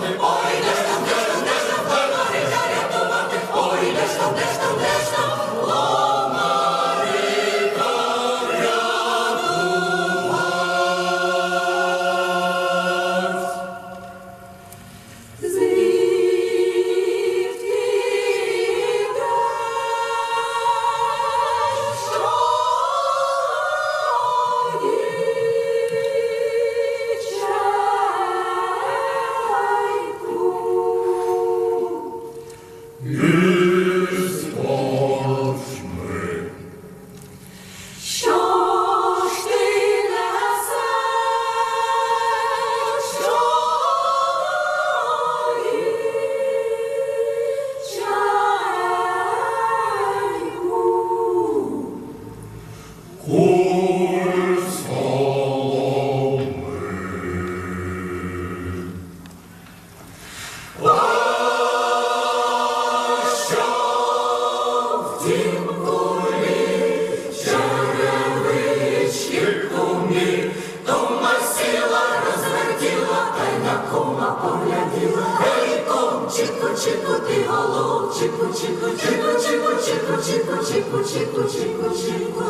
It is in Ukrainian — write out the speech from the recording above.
대박. кума погляділа. Гей, ком, чіку, чіку, ти голов, чіку, чіку, чіку, чіку, чіку, чіку, чіку, чіку, чіку, чіку, чіку.